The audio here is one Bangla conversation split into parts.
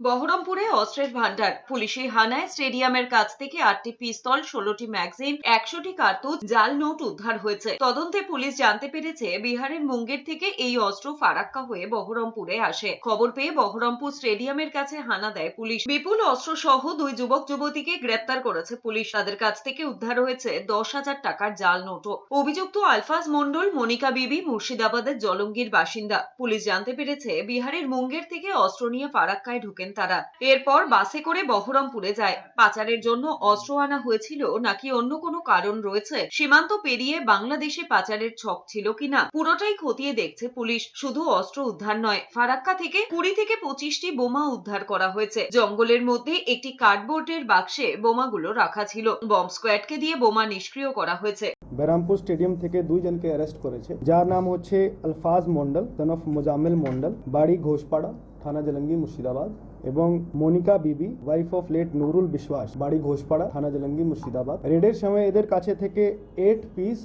বহরমপুরে অস্ত্রের ভান্ডার পুলিশি হানায় স্টেডিয়ামের কাছ থেকে আটটি পিস্তল, ষোলোটি ম্যাগজিন, একশোটি কার্তুজ, জাল নোট উদ্ধার হয়েছে। তদন্তে পুলিশ জানতে পেরেছে, বিহারের মুঙ্গের থেকে এই অস্ত্র ফারাক্কা হয়ে বহরমপুরে আসে। খবর পেয়ে বহরমপুর স্টেডিয়ামের কাছে হানা দেয় পুলিশ। বিপুল অস্ত্র সহ দুই যুবক, যুবতীকে গ্রেপ্তার করেছে পুলিশ। তাদের কাছ থেকে উদ্ধার হয়েছে দশ হাজার টাকার জাল নোটও। অভিযুক্ত আলফাজ মন্ডল মনিকা বিবি, মুর্শিদাবাদের জলঙ্গির বাসিন্দা। পুলিশ জানতে পেরেছে, বিহারের মুঙ্গের থেকে অস্ত্র নিয়ে ফারাক্কায় ঢুকেন তারা। এরপর বাসে করে বহরমপুরে যায়। পাচারের জন্য অস্ত্র আনা হয়েছিল নাকি অন্য কোনো কারণ রয়েছে সীমান্ত পেরিয়ে বাংলাদেশে পাচারের ছক ছিল কিনা পুরোটাই খতিয়ে দেখছে পুলিশ। শুধু অস্ত্র উদ্ধার নয়, ফারাক্কা থেকে কুড়ি থেকে পঁচিশটি বোমা উদ্ধার করা হয়েছে। জঙ্গলের মধ্যে একটি কার্ডবোর্ডের বাক্সে বোমাগুলো রাখা ছিল। বম্ব স্কোয়াডকে দিয়ে বোমা নিষ্ক্রিয় করা হয়েছে। ব্যারামপুর স্টেডিয়াম থেকে দুইজনকে অ্যারেস্ট করেছে। যার নাম হচ্ছে আলফাজ মন্ডল সন অফ মোজাম্মেল মন্ডল বাড়ি ঘোষপাড়া। থানা জলঙ্গি মুর্শিদাবাদ এবং মনিকা বিবি ওয়াইফ অফ লেট নুরুল বিশ্বাস বাড়ি ঘোষপাড়া থানা জলঙ্গি মুর্শিদাবাদ রেডের সময় এদের কাছে থেকে eight piece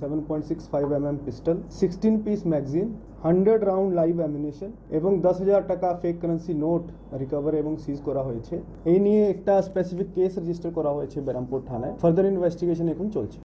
seven point six five M M pistol sixteen piece magazine hundred round live ammunition এবং দশ হাজার টাকা ফেক কারেন্সি নোট রিকভার এবং সিজ করা হয়েছে এই নিয়ে একটা স্পেসিফিক কেস রেজিস্টার করা হয়েছে ব্যারামপুর থানায় ফার্দার ইনভেস্টিগেশন এখন চলছে